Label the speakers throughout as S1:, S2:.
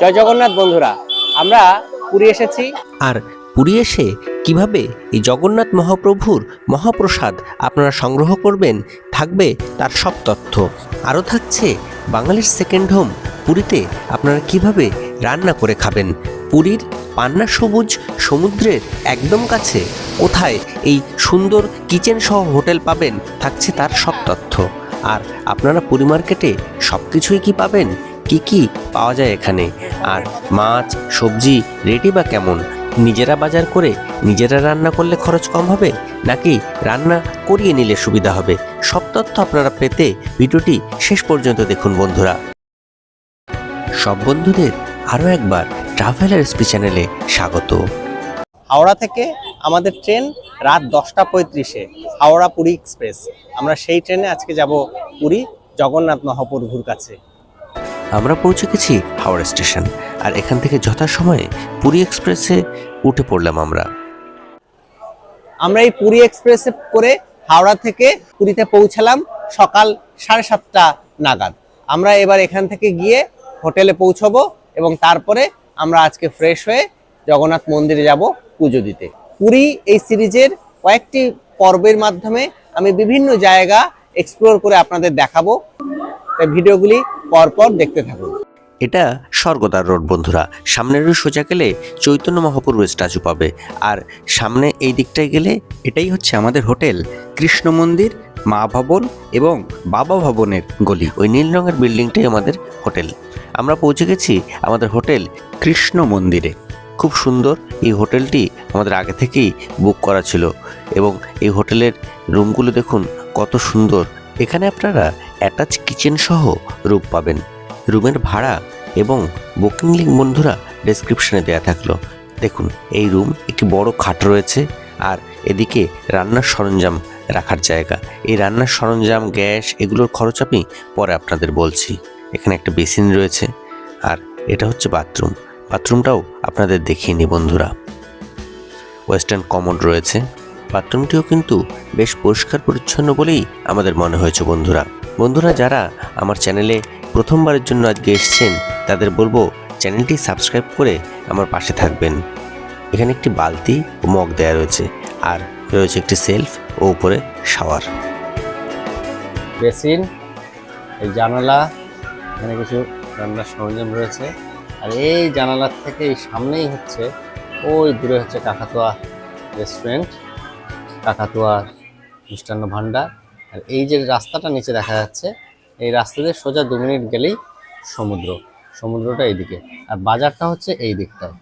S1: জয় জগন্নাথ বন্ধুরা, আমরা পুরী এসেছি।
S2: আর পুরী এসে কীভাবে এই জগন্নাথ মহাপ্রভুর মহাপ্রসাদ আপনারা সংগ্রহ করবেন, থাকবে তার সব তথ্য। আরও থাকছে বাঙালির সেকেন্ড হোম পুরীতে আপনারা কীভাবে রান্না করে খাবেন। পুরীর পান্না সবুজ সমুদ্রের একদম কাছে কোথায় এই সুন্দর কিচেন সহ হোটেল পাবেন, থাকছে তার সব তথ্য। আর আপনারা পুরী মার্কেটে সব কিছুই কি পাবেন কি কি পাওয়া যায় এখানে? আর মাছ, সবজি রেডি বা কেমন? নিজেরা বাজার করে নিজেরা রান্না করলে খরচ কম হবে? নাকি রান্না করিয়ে নিলে সুবিধা হবে? সব তথ্য আপনারা পেতে ভিডিওটি শেষ পর্যন্ত দেখুন বন্ধুরা। সব বন্ধুদের আরও একবার ট্রাভেলার এসপি চ্যানেলে স্বাগত।
S1: হাওড়া থেকে আমাদের ট্রেন রাত দশটা পঁয়ত্রিশে, হাওড়া পুরী এক্সপ্রেস। আমরা সেই ট্রেনে আজকে যাব পুরী জগন্নাথ মহাপ্রভুর কাছে।
S2: আমরা পৌঁছে গেছি হাওড়া স্টেশন। আর এখান থেকে যথাসময়ে পুরী এক্সপ্রেসে উঠে পড়লাম আমরা।
S1: আমরা এই পুরী এক্সপ্রেসে করে হাওড়া থেকে পুরীতে পৌঁছালাম সকাল সাড়ে সাতটা নাগাদ। আমরা এবার এখান থেকে গিয়ে হোটেলে পৌঁছবো এবং তারপরে আমরা আজকে ফ্রেশ হয়ে জগন্নাথ মন্দিরে যাব পুজো দিতে। পুরী এই সিরিজের কয়েকটি পর্বের মাধ্যমে আমি বিভিন্ন জায়গা এক্সপ্লোর করে আপনাদের দেখাবো। তাই ভিডিওগুলি পরপর দেখতে থাকুন।
S2: এটা স্বর্গদ্বার রোড, বন্ধুরা। সামনের সোজা গেলে চৈতন্য মহাপ্রভুর স্ট্যাচু পাবে। আর সামনে এই দিকটায় গেলে এটাই হচ্ছে আমাদের হোটেল, কৃষ্ণ মন্দির, মা ভবন এবং বাবা ভবনের গলি। ওই নীল রঙের বিল্ডিংটাই আমাদের হোটেল। আমরা পৌঁছে গেছি আমাদের হোটেল কৃষ্ণ মন্দিরে। খুব সুন্দর এই হোটেলটি আমাদের আগে থেকেই বুক করা ছিল। এবং এই হোটেলের রুমগুলো দেখুন কত সুন্দর। এখানে আপনারা অ্যাটাচ কিচেন সহ রূপ পাবেন। রুমের ভাড়া এবং বুকিং লিঙ্ক বন্ধুরা ডেসক্রিপশনে দেওয়া থাকল। দেখুন, এই রুম একটি বড় খাট রয়েছে আর এদিকে রান্নার সরঞ্জাম রাখার জায়গা। এই রান্নার সরঞ্জাম, গ্যাস এগুলোর খরচ আমি পরে আপনাদের বলছি। এখানে একটা বেসিন রয়েছে আর এটা হচ্ছে বাথরুম। বাথরুমটাও আপনাদের দেখিয়ে বন্ধুরা। ওয়েস্টার্ন কমোড রয়েছে। বাথরুমটিও কিন্তু বেশ পরিষ্কার পরিচ্ছন্ন বলেই আমাদের মনে হয়েছে বন্ধুরা। বন্ধুরা, যারা আমার চ্যানেলে প্রথমবারের জন্য আজকে এসছেন, তাদের বলব চ্যানেলটি সাবস্ক্রাইব করে আমার পাশে থাকবেন। এখানে একটি বালতি ও মগ দেওয়া রয়েছে, আর রয়েছে একটি সেলফ ও উপরে শাওয়ার।
S1: বেসিন, এই জানালা, এখানে কিছু রান্নার সরঞ্জাম রয়েছে, আর এই জানালার থেকে এই সামনেই হচ্ছে, ওই দূরে হচ্ছে কাকাতুয়া রেস্টুরেন্ট কাকাতুয়া মিষ্টান্ন ভাণ্ডার। আর এই যে রাস্তাটা নিচে দেখা যাচ্ছে, এই রাস্তা দিয়ে সোজা দু মিনিট গেলেই সমুদ্র। সমুদ্রটা এইদিকে। আর বাজারটা হচ্ছে এই দিকটায়।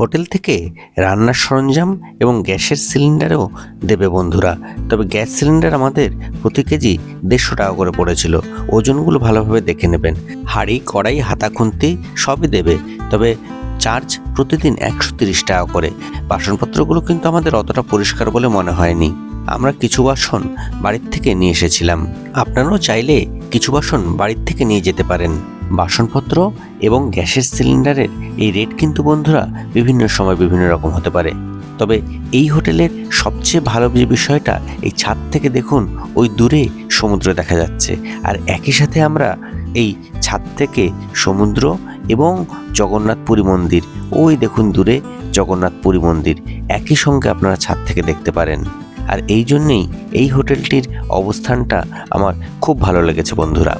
S2: হোটেল থেকে রান্নার সরঞ্জাম এবং গ্যাসের সিলিন্ডারও দেবে বন্ধুরা। তবে গ্যাস সিলিন্ডার আমাদের প্রতি কেজি দেড়শো টাকা করে পড়েছিল। ওজনগুলো ভালোভাবে দেখে নেবেন। হাঁড়ি, কড়াই, হাতা, খুন্তি সবই দেবে। তবে চার্জ প্রতিদিন একশো টাকা করে। বাসনপত্রগুলো কিন্তু আমাদের অতটা পরিষ্কার বলে মনে হয়নি। আমরা কিছু বাসন বাড়ির থেকে নিয়ে এসেছিলাম। আপনারাও চাইলে কিছু বাসন বাড়ির থেকে নিয়ে যেতে পারেন। বাসনপত্র এবং গ্যাসের সিলিন্ডারের এই রেট কিন্তু বন্ধুরা বিভিন্ন সময় বিভিন্ন রকম হতে পারে। তবে এই হোটেলের সবচেয়ে ভালো যে বিষয়টা, এই ছাদ থেকে দেখুন, ওই দূরে সমুদ্র দেখা যাচ্ছে। আর একই সাথে আমরা এই ছাদ থেকে সমুদ্র এবং জগন্নাথ পুরী মন্দির, ওই দেখুন দূরে জগন্নাথ পুরী মন্দির, একই সঙ্গে আপনারা ছাদ থেকে দেখতে পারেন। আর এই জন্যেই এই হোটেলটির অবস্থানটা আমার খুব ভালো লেগেছে বন্ধুরা।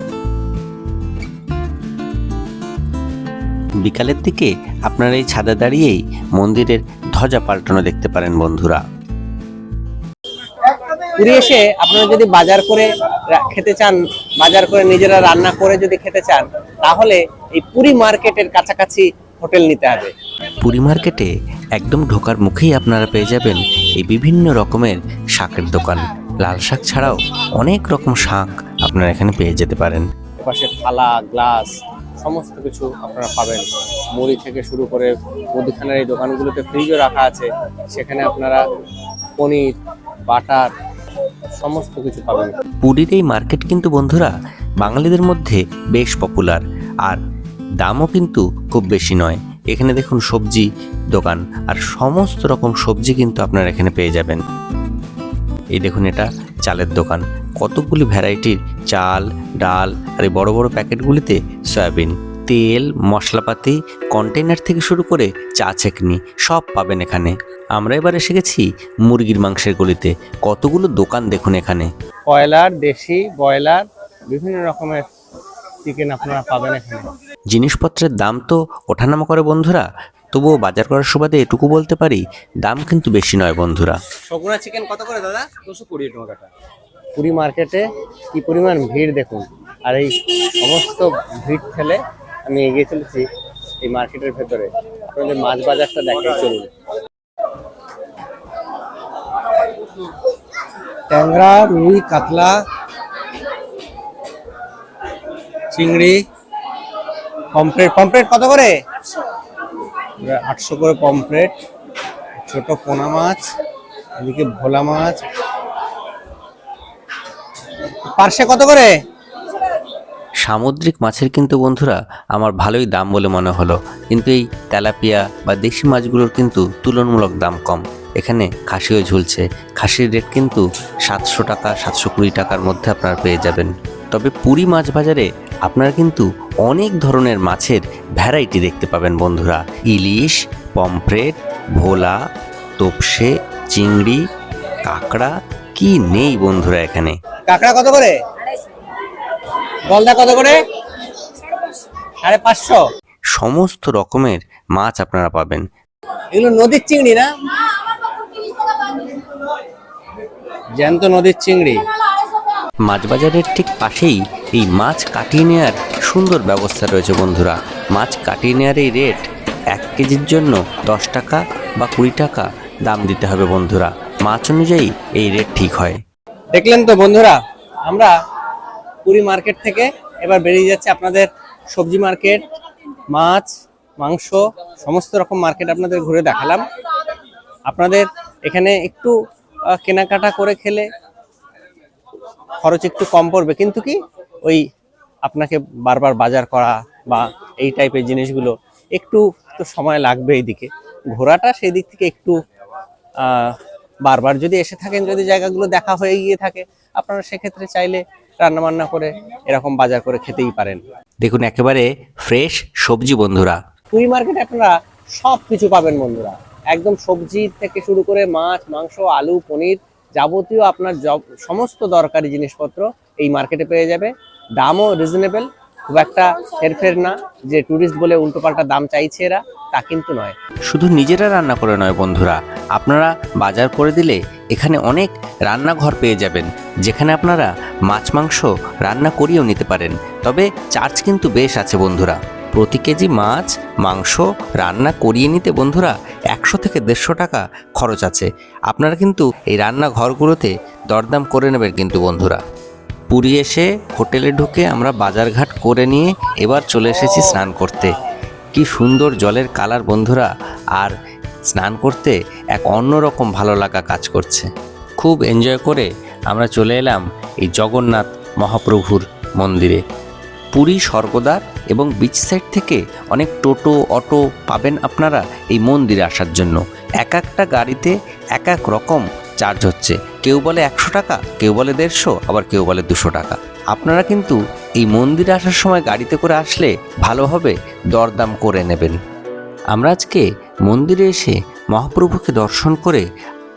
S2: বিকালের দিকে আপনারা এই ছাদে দাঁড়িয়েই মন্দিরের ধ্বজা পাল্টানো দেখতে পারেন বন্ধুরা।
S1: পুরী এসে আপনারা যদি বাজার করে খেতে চান বাজার করে নিজেরা রান্না করে যদি খেতে চান তাহলে এই পুরী মার্কেটের কাছাকাছি হোটেল নিতে হবে।
S2: পুরী মার্কেটে একদম ঢোকার মুখেই আপনারা পেয়ে যাবেন এই বিভিন্ন রকমের শাকের দোকান। লাল শাক ছাড়াও অনেক রকম শাক আপনারা এখানে পেয়ে যেতে পারেন।
S1: এপাশে থালা গ্লাস সমস্ত কিছু আপনারা পাবেন। মুড়ি থেকে শুরু করে মুদিখানার এই দোকানগুলোতে ফ্রিজও রাখা আছে। সেখানে আপনারা পনির বাটার সমস্ত কিছু পাবেন।
S2: পুরীর এই মার্কেট কিন্তু বন্ধুরা বাঙালিদের মধ্যে বেশ পপুলার আর দামও কিন্তু খুব বেশি নয়। এখানে দেখুন সবজি দোকান, আর সমস্ত রকম সবজি কিন্তু আপনারা এখানে পেয়ে যাবেন। এই দেখুন এটা চালের দোকান। কতগুলি ভ্যারাইটির চাল, ডাল, আর এই বড় বড় প্যাকেটগুলিতে সয়াবিন, তেল, মশলাপাতি কন্টেনার থেকে শুরু করে চা চেকনি সব পাবেন এখানে। আমরা এবার এসে গেছি মুরগির মাংসের গলিতে। কতগুলো দোকান দেখুন এখানে।
S1: কয়লার, দেশি, ব্রয়লার, বিভিন্ন রকমের চিকেন আপনারা পাবেন এখানে।
S2: জিনিসপত্রের দাম তো ওঠানামা করে বন্ধুরা তবুও বাজার করার সুবাদে এটুকু বলতে পারি দাম কিন্তু বেশি নয় বন্ধুরা।
S1: সগুনা চিকেন কত করে দাদা?
S3: দুশো কুড়ি টাকাটা
S1: পুরী মার্কেটে কি পরিমাণ ভিড় দেখুন। আর এই সমস্ত ভিড় ঠেলে আমি এগিয়ে চলেছি এই মার্কেটের ভেতরে। আপনাদের মাছ বাজারটা দেখে চলুন। ট্যাংরা রুই কাতলা চিংড়ি পমপ্লেট পমপ্লেট কত করে? আটশো। করে পমপ্লেট ছোট পোনা মাছ এদিকে ভোলা মাছ। পার্শে কত করে?
S2: সামুদ্রিক মাছের কিন্তু বন্ধুরা আমার ভালোই দাম বলে মনে হলো। কিন্তু এই তেলাপিয়া বা দেশি মাছগুলোর কিন্তু তুলনামূলক দাম কম। এখানে খাসিও ঝুলছে। খাসির রেট কিন্তু সাতশো টাকা সাতশো কুড়ি টাকার মধ্যে আপনারা পেয়ে যাবেন। তবে পুরী মাছ বাজারে আপনারা কিন্তু অনেক ধরনের মাছের ভ্যারাইটি দেখতে পাবেন বন্ধুরা। ইলিশ পমফ্রেট ভোলা তোপসে চিংড়ি কাঁকড়া কি নেই বন্ধুরা এখানে?
S1: কাঁকড়া কত করে? গলদা কত করে? সাড়ে পাঁচশো।
S2: সমস্ত রকমের মাছ আপনারা পাবেন।
S1: এগুলো নদীর চিংড়ি না? জ্যান্ত নদীর চিংড়ি।
S2: মাছ বাজারের ঠিক পাশেই এই মাছ কাটিয়ে নেওয়ার সুন্দর ব্যবস্থা রয়েছে বন্ধুরা। মাছ কাটিয়ে নেওয়ার এই রেট এক কেজির জন্য দশ টাকা বা কুড়ি টাকা দাম দিতে হবে বন্ধুরা। মাছ অনুযায়ী এই রেট ঠিক হয়।
S1: দেখলেন তো বন্ধুরা, আমরা পুরী মার্কেট থেকে এবার বেরিয়ে যাচ্ছে আপনাদের সবজি মার্কেট, মাছ, মাংস, সমস্ত রকম মার্কেট আপনাদের ঘুরে দেখালাম। আপনাদের এখানে একটু কেনাকাটা করে খেলে খরচ একটু কম পড়বে। কিন্তু কি ওই আপনাকে বারবার বাজার করা বা এই টাইপের জিনিসগুলো একটু তো সময় লাগবে এইদিকে। ঘোরাটা সেই দিক থেকে একটু বারবার যদি এসে থাকেন যদি জায়গাগুলো দেখা হয়ে গিয়ে থাকে আপনারা সেক্ষেত্রে চাইলে রান্না বান্না করে এরকম বাজার করে খেতেই পারেন।
S2: দেখুন একেবারে ফ্রেশ সবজি বন্ধুরা।
S1: পুরী মার্কেটে আপনারা সব কিছু পাবেন বন্ধুরা। একদম সবজি থেকে শুরু করে মাছ মাংস আলু পনির যাবতীয় আপনার সমস্ত দরকারি জিনিসপত্র এই মার্কেটে পেয়ে যাবে। দামও রিজনেবল খুব একটা হেরফের না যে ট্যুরিস্ট বলে উল্টোপাল্টা দাম চাইছে এরা, তা কিন্তু নয়।
S2: শুধু নিজেরা রান্না করে নয় বন্ধুরা, আপনারা বাজার করে দিলে এখানে অনেক রান্নাঘর পেয়ে যাবেন, যেখানে আপনারা মাছ মাংস রান্না করিয়েও নিতে পারেন। তবে চার্জ কিন্তু বেশ আছে বন্ধুরা, প্রতি কেজি মাছ, মাংস রান্না করিয়ে নিতে বন্ধুরা একশো থেকে দেড়শো টাকা খরচ আছে। আপনারা কিন্তু এই রান্নাঘরগুলোতে দরদাম করে নেবেন কিন্তু বন্ধুরা। পুরী এসে হোটেলে ঢুকে আমরা বাজারঘাট করে নিয়ে এবার চলে এসেছি স্নান করতে। কি সুন্দর জলের কালার বন্ধুরা, আর স্নান করতে এক অন্যরকম ভালো লাগা কাজ করছে। খুব এনজয় করে আমরা চলে এলাম এই জগন্নাথ মহাপ্রভুর মন্দিরে। পুরী স্বর্গদ্বার এবং বিচ সাইড থেকে অনেক টোটো, অটো পাবেন আপনারা এই মন্দিরে আসার জন্য। এক একটা গাড়িতে এক এক রকম চার্জ হচ্ছে। কেউ বলে একশো টাকা, কেউ বলে দেড়শো, আবার কেউ বলে দুশো টাকা। আপনারা কিন্তু এই মন্দিরে আসার সময় গাড়িতে করে আসলে ভালোভাবে দরদাম করে নেবেন। আমরা আজকে মন্দিরে এসে মহাপ্রভুকে দর্শন করে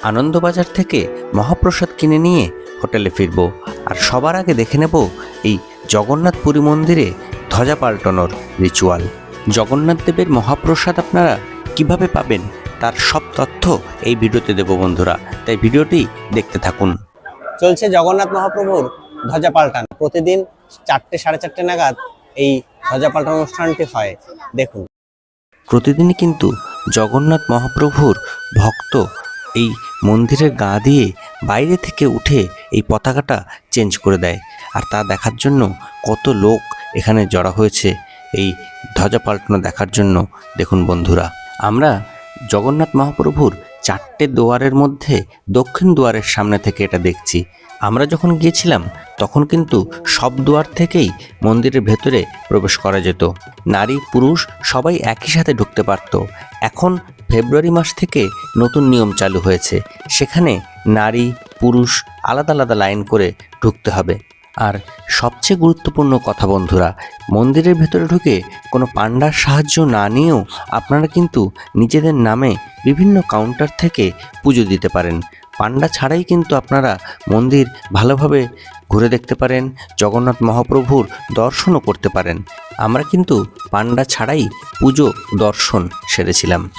S2: আনন্দবাজার থেকে মহাপ্রসাদ কিনে নিয়ে হোটেলে ফিরব। আর সবার আগে দেখে নেব এই জগন্নাথ পুরী মন্দিরে ধ্বজা পাল্টানোর রিচুয়াল জগন্নাথ দেবের মহাপ্রসাদ আপনারা কীভাবে পাবেন তার সব তথ্য এই ভিডিওতে দেব বন্ধুরা। তাই ভিডিওটি দেখতে থাকুন।
S1: চলছে জগন্নাথ মহাপ্রভুর ধ্বজা পাল্টান। প্রতিদিন চারটে সাড়ে চারটে নাগাদ এই ধ্বজা পাল্টান অনুষ্ঠানটি হয়। দেখুন।
S2: প্রতিদিনই কিন্তু জগন্নাথ মহাপ্রভুর ভক্ত এই মন্দিরের গা দিয়ে বাইরে থেকে উঠে এই পতাকাটা চেঞ্জ করে দেয়। আর তা দেখার জন্য কত লোক এখানে জড়া হয়েছে এই ধ্বজা পাল্টানো দেখার জন্য। দেখুন বন্ধুরা আমরা জগন্নাথ মহাপ্রভুর চারটে দুয়ারের মধ্যে দক্ষিণ দুয়ারের সামনে থেকে এটা দেখছি। আমরা যখন গিয়েছিলাম, তখন কিন্তু সব দুয়ার থেকেই মন্দিরের ভেতরে প্রবেশ করা যেত। নারী, পুরুষ সবাই একই সাথে ঢুকতে পারত। এখন ফেব্রুয়ারি মাস থেকে নতুন নিয়ম চালু হয়েছে। সেখানে নারী, পুরুষ আলাদা আলাদা লাইন করে ঢুকতে হবে। আর সবচেয়ে গুরুত্বপূর্ণ কথা, বন্ধুরা, মন্দিরের ভেতরে ঢুকে কোনো পান্ডার সাহায্য না নিয়েও আপনারা কিন্তু নিজেদের নামে বিভিন্ন কাউন্টার থেকে পুজো দিতে পারেন। পান্ডা ছাড়াই কিন্তু আপনারা মন্দির ভালোভাবে ঘুরে দেখতে পারেন, জগন্নাথ মহাপ্রভুর দর্শনও করতে পারেন। আমরা কিন্তু পান্ডা ছাড়াই পুজো, দর্শন সেরেছিলাম।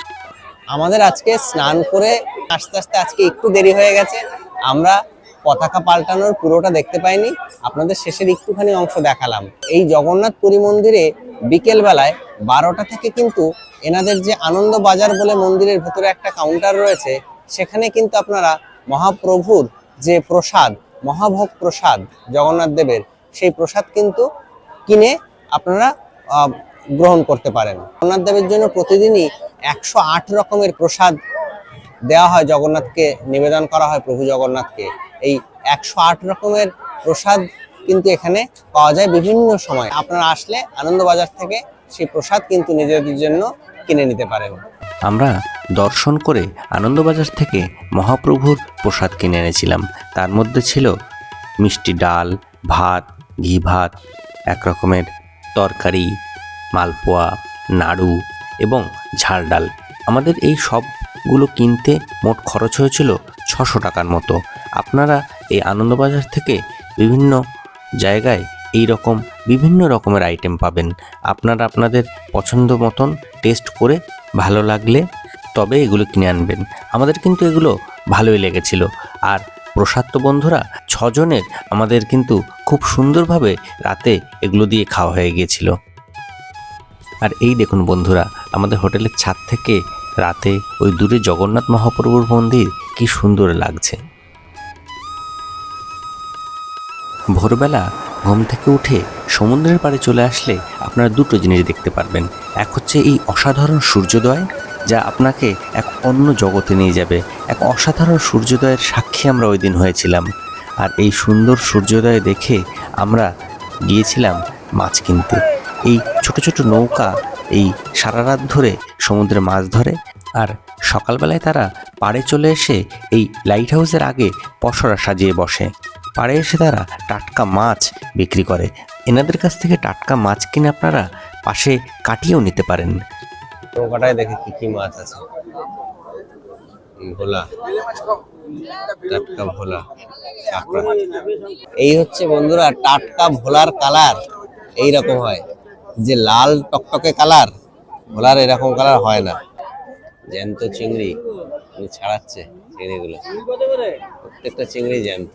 S1: আমাদের আজকে স্নান করে আস্তে আস্তে আজকে একটু দেরি হয়ে গেছে। আমরা পতাকা পাল্টানোর পুরোটা দেখতে পাইনি। আপনাদের শেষের একটুখানি অংশ দেখালাম। এই জগন্নাথ পুরী মন্দিরে বিকেলবেলায় বারোটা থেকে কিন্তু এনাদের যে আনন্দ বাজার বলে মন্দিরের ভেতরে একটা কাউন্টার রয়েছে, সেখানে কিন্তু আপনারা মহাপ্রভুর যে প্রসাদ, মহাভোগ প্রসাদ জগন্নাথ দেবের, সেই প্রসাদ কিন্তু কিনে আপনারা গ্রহণ করতে পারেন। জগন্নাথ দেবের জন্য প্রতিদিনই একশো আট রকমের প্রসাদ দেওয়া হয় জগন্নাথকে, নিবেদন করা হয় প্রভু জগন্নাথকে। এই একশো আট রকমের প্রসাদ কিন্তু এখানে পাওয়া যায় বিভিন্ন সময়। আপনারা আসলে আনন্দবাজার থেকে সেই প্রসাদ কিন্তু নিজেদের জন্য কিনে নিতে পারেন।
S2: আমরা দর্শন করে আনন্দবাজার থেকে মহাপ্রভুর প্রসাদ কিনে এনেছিলাম। তার মধ্যে ছিল মিষ্টি ডাল, ভাত, ঘি ভাত, এক রকমের তরকারি, মালপোয়া, নাড়ু এবং ঝাল ডাল। আমাদের এই সবগুলো কিনতে মোট খরচ হয়েছিল ছশো টাকার মতো। আপনারা এই আনন্দবাজার থেকে বিভিন্ন জায়গায় এই রকম বিভিন্ন রকমের আইটেম পাবেন। আপনারা আপনাদের পছন্দ মতন টেস্ট করে ভালো লাগলে তবে এগুলো কিনে আনবেন। আমাদের কিন্তু এগুলো ভালোই লেগেছিল। আর প্রসাদ তো বন্ধুরা, ছজনের আমাদের কিন্তু খুব সুন্দরভাবে রাতে এগুলো দিয়ে খাওয়া হয়ে গিয়েছিল। আর এই দেখুন বন্ধুরা, আমাদের হোটেলের ছাদ থেকে রাতে ওই দূরে জগন্নাথ মহাপ্রভুর মন্দির কি সুন্দর লাগছে। ভোরবেলা ঘুম থেকে উঠে সমুদ্রের পাড়ে চলে আসলে আপনারা দুটো জিনিস দেখতে পারবেন। এক হচ্ছে এই অসাধারণ সূর্যোদয়, যা আপনাকে এক অন্য জগতে নিয়ে যাবে। এক অসাধারণ সূর্যোদয়ের সাক্ষী আমরা ওই দিন হয়েছিলাম। আর এই সুন্দর সূর্যোদয় দেখে আমরা গিয়েছিলাম মাছ কিনতে। এই ছোট ছোট নৌকা এই সারা রাত ধরে সমুদ্রে মাছ ধরে আর সকালবেলায় তারা পাড়ে চলে এসে এই লাইট হাউসের আগে পসরা সাজিয়ে বসে। পাড়ে এসে তারা টাটকা মাছ বিক্রি করে। এনাদের কাছ থেকে টাটকা মাছ কিনে আপনারা পাশে কাটিয়েও নিতে পারেন।
S1: নৌকাটায় দেখে কি কি মাছ আছে। ভোলা। টাটকা ভোলা। এই হচ্ছে বন্ধুরা টাটকা ভোলার কালার। এই রকম হয়। যে লাল টকটকে কালার, ভোলার এরকম কালার হয় না। জ্যান্ত চিংড়ি উনি ছাড়াচ্ছে চিংড়িগুলো। প্রত্যেকটা চিংড়ি জ্যান্ত।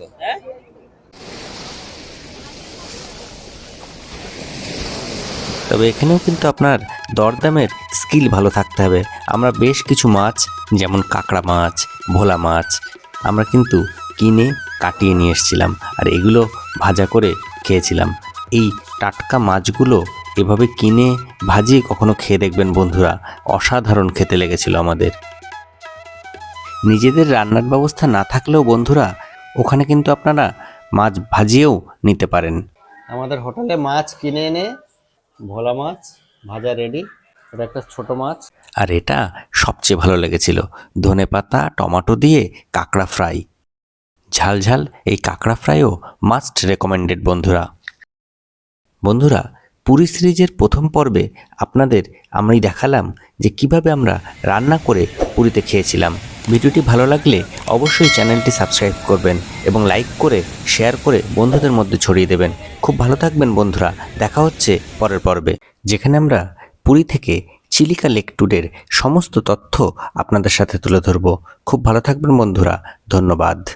S2: তবে এখানেও কিন্তু আপনার দরদামের স্কিল ভালো থাকতে হবে। আমরা বেশ কিছু মাছ, যেমন কাঁকড়া মাছ, ভোলা মাছ, আমরা কিন্তু কিনে কাটিয়ে নিয়ে এসেছিলাম। আর এগুলো ভাজা করে খেয়েছিলাম। এই টাটকা মাছগুলো এভাবে কিনে ভাজিয়ে কখনো খেয়ে দেখবেন বন্ধুরা। অসাধারণ খেতে লেগেছিল আমাদের। নিজেদের রান্নার ব্যবস্থা না থাকলেও বন্ধুরা ওখানে কিন্তু আপনারা মাছ ভাজিয়েও নিতে পারেন।
S1: আমাদের হোটেলে মাছ কিনে এনে ভোলা মাছ ভাজা রেডি। এটা একটা ছোট মাছ।
S2: আর এটা সবচেয়ে ভালো লেগেছিল ধনে পাতা টমেটো দিয়ে কাঁকড়া ফ্রাই। ঝাল ঝাল এই কাঁকড়া ফ্রাইও মাস্ট রেকমেন্ডেড বন্ধুরা। বন্ধুরা পুরী সিরিজের প্রথম পর্বে আপনাদের আমরাই দেখালাম যে কীভাবে আমরা রান্না করে পুরীতে খেয়েছিলাম। ভিডিওটি ভালো লাগলে অবশ্যই চ্যানেলটি সাবস্ক্রাইব করবেন এবং লাইক করে, শেয়ার করে বন্ধুদের মধ্যে ছড়িয়ে দেবেন। খুব ভালো থাকবেন বন্ধুরা। দেখা হচ্ছে পরের পর্বে, যেখানে আমরা পুরী থেকে চিলিকা লেক ট্যুরের সমস্ত তথ্য আপনাদের সাথে তুলে ধরব। খুব ভালো থাকবেন বন্ধুরা। ধন্যবাদ।